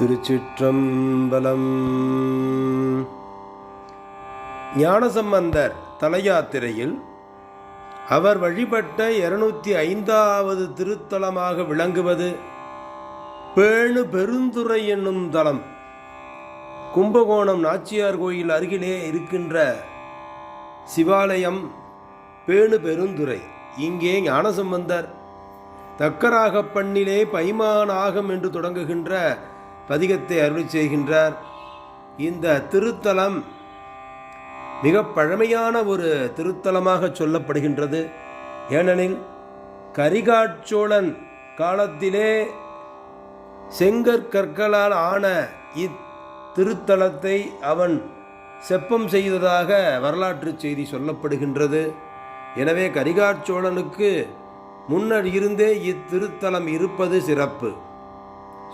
திருச்சிற்றம்பலம். ஞானசம்பந்தர் தலையாத்திரையில் அவர் வழிபட்ட இருநூத்தி ஐந்தாவது திருத்தலமாக விளங்குவது பேணு பெருந்துறை என்னும் தலம். கும்பகோணம் நாச்சியார் கோயில் அருகிலே இருக்கின்ற சிவாலயம் பேணு பெருந்துறை. இங்கே ஞானசம்பந்தர் தக்கராகப் பண்ணிலே பைமானாகம் என்று தொடங்குகின்ற பதிகத்தை அருளி செய்கின்றார். இந்த திருத்தலம் மிக பழமையான ஒரு திருத்தலமாக சொல்லப்படுகின்றது. ஏனெனில் கரிகாட்சோழன் காலத்திலே செங்கற்கற்களால் ஆன இத்திருத்தலத்தை அவன் செப்பம் செய்ததாக வரலாற்று செய்தி சொல்லப்படுகின்றது. எனவே கரிகாட்சோழனுக்கு முன்னர் இருந்தே இத்திருத்தலம் இருப்பது சிறப்பு.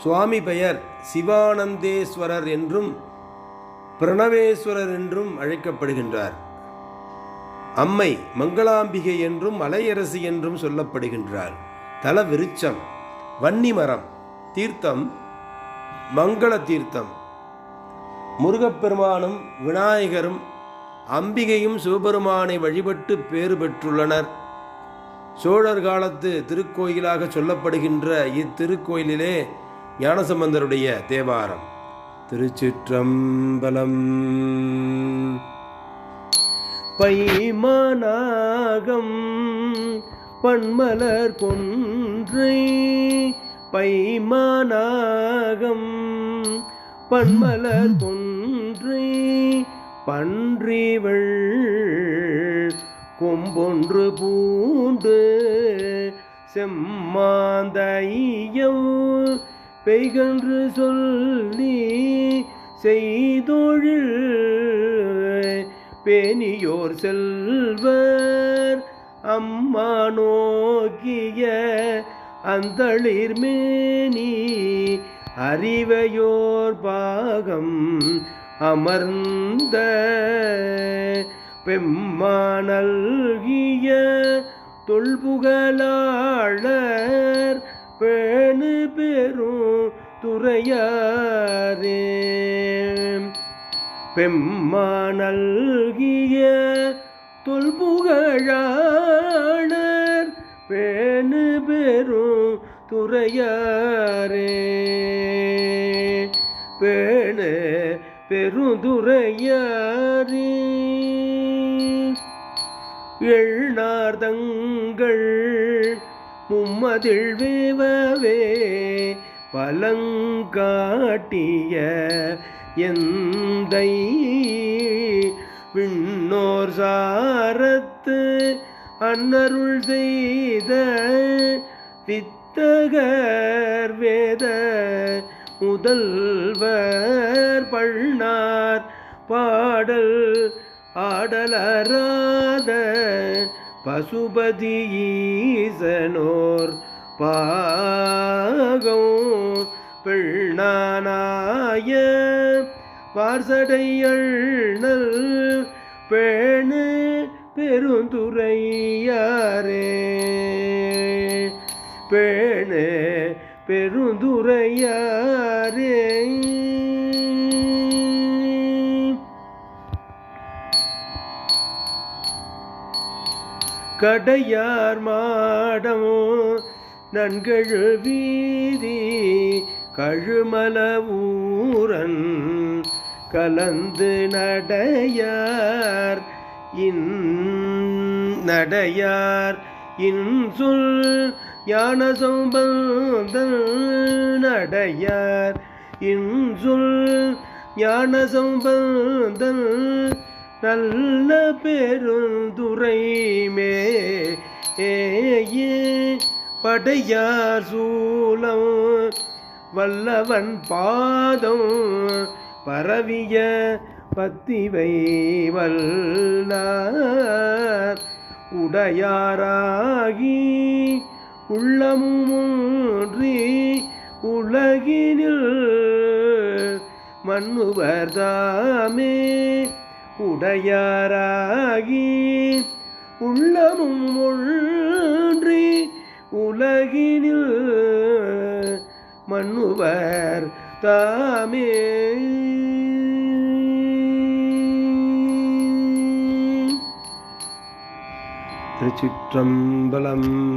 சுவாமி பெயர் சிவானந்தேஸ்வரர் என்றும் பிரணவேஸ்வரர் என்றும் அழைக்கப்படுகின்றார். அம்மை மங்களாம்பிகை என்றும் மலையரசி என்றும் சொல்லப்படுகின்றார். தல விருச்சம் வன்னி மரம் தீர்த்தம் மங்கள தீர்த்தம் முருகப்பெருமானும் விநாயகரும் அம்பிகையும் சிவபெருமானை வழிபட்டு பேறு பெற்றுள்ளனர். சோழர் காலத்து திருக்கோயிலாக சொல்லப்படுகின்ற இத்திருக்கோயிலிலே ஞானசம்பந்தருடைய தேவாரம். திருச்சிற்றம்பலம். பைமானாகம் பன்மலர் கொன்றை. பைமானாகம் பன்மலர் கொன்றை. பன்றிவள் கொம்பொன்று பூண்டு. செம்மாந்தையம் பெய்கன்று சொல்லி செய்தொழில் பேணியோர் செல்வர் அம்மா நோக்கிய அந்தளிர் மேனி அறிவையோர் பாகம் அமர்ந்த பெம்மா நல்கிய தொல்புகழாளர் துறையாரே பெம்மானல்கிய தொல்புகழாளர் பேணு பெரும் துறையாரே. பேணு பெருந்துரையாரே எழ்நார்தங்கள் மும்மதில் வேவவே பலங்காட்டிய எந்தை விண்ணோர் சாரத்து அன்னருள் செய்த வித்தகர் வேத முதல்வர் பள்ளார் பாடல் ஆடலராத பசுபதி ஈசனோர் பாகம் பெண்ணானாய பார்சடையண்ணல் பேணு பெருந்துரையாரே. பேணு பெருந்துரையாரே. கடையார் மாடமோ நன்கழு வீதி கழுமலவூரன் கலந்து நடையார் இன் நடையார் இன்சொல் ஞான சம்பந்தன் நடையார் இன்சொல் ஞான சம்பந்தன் நல்ல பெருந்துரைமே ஏ படையார் சூலம் வல்லவன் பாதம் பரவிய பத்திவை வல்லார். உடையாராகி உள்ளமுன்றி உலகினில் மண்ணுவர்தாமே உடையாராகி உள்ளமும் ஒன்றி உலகினில் மண்ணுவர் தாமே. திருச்சிற்றம்பலம்.